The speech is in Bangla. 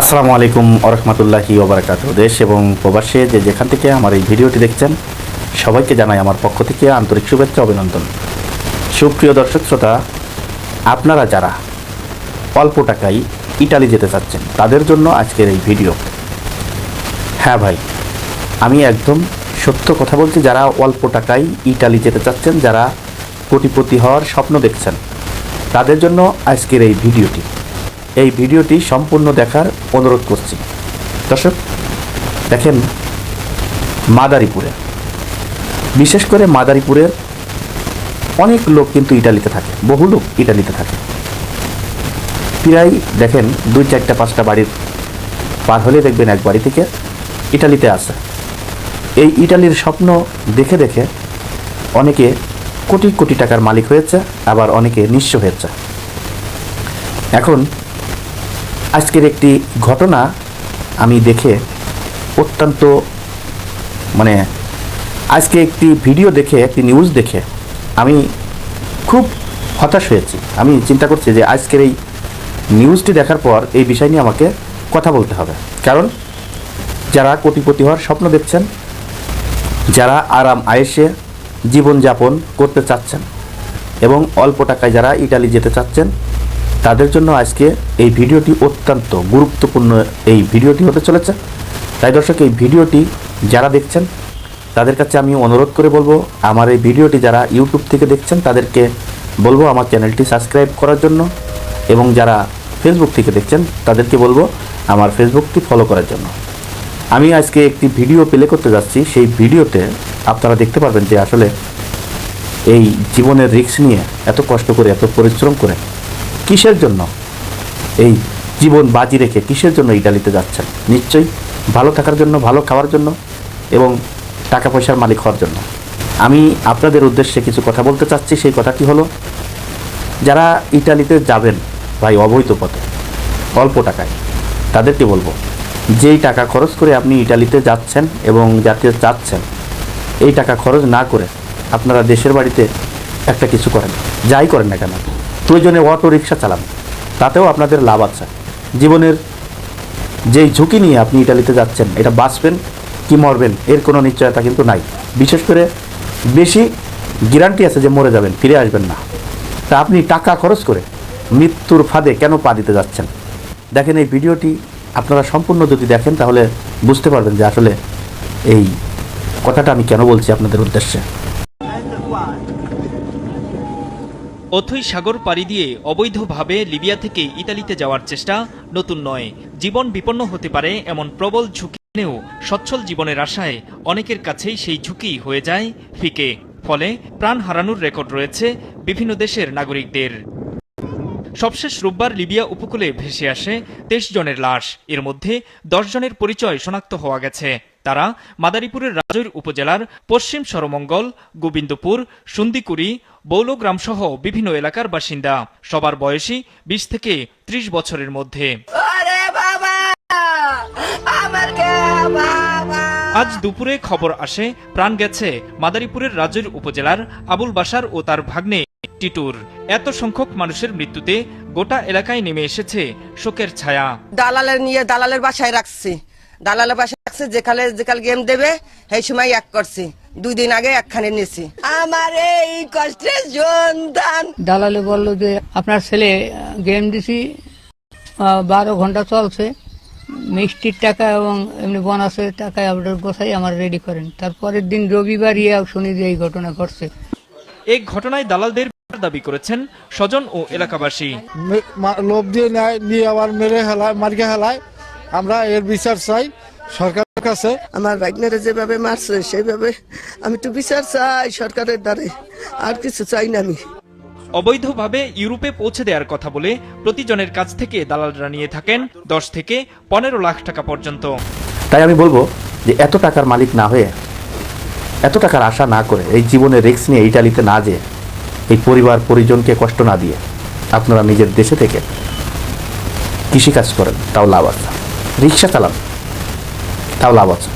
আসসালামু আলাইকুম ওরহমতুল্লাহি ওবরাকাত দেশ এবং প্রবাসে যে যেখান থেকে আমার এই ভিডিওটি দেখছেন, সবাইকে জানাই আমার পক্ষ থেকে আন্তরিক শুভেচ্ছা অভিনন্দন। সুপ্রিয় দর্শক শ্রোতা, আপনারা যারা অল্প টাকায় ইটালি যেতে চাচ্ছেন, তাদের জন্য আজকের এই ভিডিও। হ্যাঁ ভাই, আমি একদম সত্য কথা বলছি, যারা অল্প টাকায় ইটালি যেতে চাচ্ছেন, যারা কোটিপতি হওয়ার স্বপ্ন দেখছেন, তাদের জন্য আজকের এই ভিডিওটি। এই ভিডিওটি সম্পূর্ণ দেখার অনুরোধ করছি। দর্শক, দেখেন মাদারীপুরে। বিশেষ করে মাদারীপুরের অনেক লোক কিন্তু ইটালিতে থাকে, বহু লোক ইটালিতে থাকে। প্রায় দেখেন দুই চারটা পাঁচটা বাড়ির পার হলে দেখবেন এক বাড়ি থেকে ইটালিতে আসে এই ইটালির স্বপ্ন দেখে দেখে অনেকে কোটি কোটি টাকার মালিক হয়েছে, আবার অনেকে নিঃস্ব হয়েছে। এখন আজকের একটি ঘটনা আমি দেখে অত্যন্ত মানে আজকে একটি ভিডিও দেখে, একটি নিউজ দেখে আমি খুব হতাশ হয়েছি। আমি চিন্তা করছি যে আজকের এই নিউজটি দেখার পর এই বিষয় নিয়ে আমাকে কথা বলতে হবে। কারণ যারা কোটিপতি হওয়ার স্বপ্ন দেখছেন, যারা আরাম আয়েসে জীবনযাপন করতে চাচ্ছেন এবং অল্প টাকায় যারা ইটালি যেতে চাচ্ছেন তাদের জন্য আজকে এই ভিডিওটি অত্যন্ত গুরুত্বপূর্ণ এই ভিডিওটি হতে চলেছে। তাই দর্শক, এই ভিডিওটি যারা দেখছেন, তাদের কাছে আমি অনুরোধ করে বলব, আমার এই ভিডিওটি যারা ইউটিউব থেকে দেখছেন, তাদেরকে বলব আমার চ্যানেলটি সাবস্ক্রাইব করার জন্য এবং যারা ফেসবুক থেকে দেখছেন, তাদেরকে বলব আমার ফেসবুকটি ফলো করার জন্য। আমি আজকে একটি ভিডিও প্লে করতে যাচ্ছি। সেই ভিডিওতে আপনারা দেখতে পারবেন যে আসলে এই জীবনের রিস্ক নিয়ে এত কষ্ট করে, এত পরিশ্রম করে কিসের জন্য? এই জীবন বাজি রেখে কিসের জন্য ইটালিতে যাচ্ছেন? নিশ্চয়ই ভালো থাকার জন্য, ভালো খাওয়ার জন্য এবং টাকা পয়সার মালিক হওয়ার জন্য। আমি আপনাদের উদ্দেশ্যে কিছু কথা বলতে চাচ্ছি, সেই কথাটি হলো? যারা ইটালিতে যাবেন ভাই অবৈধ পথে, অল্প টাকায়, তাদেরকে বলব, যেই টাকা খরচ করে আপনি ইটালিতে যাচ্ছেন এবং যাতে যাচ্ছেন, এই টাকা খরচ না করে আপনারা দেশের বাড়িতে একটা কিছু করেন, যাই করেন না কেন? প্রয়োজনে অটো রিক্সা চালান। তাতেও আপনাদের লাভ আছে। জীবনের যেই ঝুঁকি নিয়ে আপনি ইটালিতে যাচ্ছেন, এটা বাঁচবেন কি মরবেন, এর কোনো নিশ্চয়তা কিন্তু নাই। বিশেষ করে বেশি গ্যারান্টি আছে যে মরে যাবেন, ফিরে আসবেন না। তা আপনি টাকা খরচ করে মৃত্যুর ফাঁদে কেন পা দিতে যাচ্ছেন? দেখেন, এই ভিডিওটি আপনারা সম্পূর্ণ যদি দেখেন, তাহলে বুঝতে পারবেন যে আসলে এই কথাটা আমি কেন বলছি আপনাদের উদ্দেশ্যে। অথই সাগর পাড়ি দিয়ে অবৈধভাবে লিবিয়া থেকে ইতালিতে যাওয়ার চেষ্টা নতুন নয়। জীবন বিপন্ন হতে পারে এমন প্রবল ঝুঁকি নিয়েও সচ্ছল জীবনের আশায় অনেকের কাছেই সেই ঝুঁকি হয়ে যায় ফিকে। ফলে প্রাণ হারানোর রেকর্ড রয়েছে বিভিন্ন দেশের নাগরিকদের। সবশেষ রোববার লিবিয়া উপকূলে ভেসে আসে তেইশ জনের লাশ। এর মধ্যে দশ জনের পরিচয় শনাক্ত হওয়া গেছে। তারা মাদারীপুরের রাজৈর উপজেলার পশ্চিম সরমঙ্গল গোবিন্দপুর সুন্দিকুড়ি বৌলগ্রাম সহ বিভিন্ন এলাকার বাসিন্দা। সবার বয়সী বিশ থেকে ত্রিশ বছরের মধ্যে। আজ দুপুরে খবর আসে প্রাণ গেছে মাদারীপুরের রাজৈর উপজেলার আবুল বাসার ও তার ভাগ্নে। টিটুর এত সংখ্যক মানুষের মৃত্যুতে গোটা এলাকায় নেমে এসেছে শোকের ছায়া। দালালের নিয়ে দালালের বাসায় রাখছি। দালালের বাসায় রাখছে যেখানে যেখানে গেম দেবে সেই সময় এক করছি। দুই দিন আগে একখানে নিছি আমার এই কষ্টের সন্তান। দালালে বলল যে আপনার ছেলে গেম দিছি বারো ঘণ্টা চলছে। মিষ্টির টাকা এবং এমনি বোনাসের টাকা আপনার গোছাই আমার রেডি করেন। তারপরের দিন রবিবার ইয়ে শুনি যে এই ঘটনা ঘটছে। এই ঘটনায় দালালদের দাবি করেছেন স্বজন ও এলাকাবাসী। লোভ দিয়ে নেয় নিয়ে আবার মেরে হেলায় মার্কে হেলায় আমরা এর বিচার চাই সরকারের কাছে। আমার ভাগ্নেরা যেভাবে মারছে সেইভাবে আমি তো বিচার চাই সরকারের দ্বারে। আর কিছু চাই না আমি। অবৈধভাবে ইউরোপে পৌঁছে দেওয়ার কথা বলে প্রতিজনের কাছ থেকে দালালরা নিয়ে থাকেন দশ থেকে পনেরো লাখ টাকা পর্যন্ত। তাই আমি বলব যে এত টাকার মালিক না হয়ে এত টাকার আশা না করে এই জীবনের রিস্ক নিয়ে ইটালিতে না যেয়ে এই পরিবার পরিজনকে কষ্ট না দিয়ে আপনারা নিজের দেশে থেকে কৃষিকাজ করেন, তাও লাভ আছে। রিক্সা চালান, তাও লাভ আছে।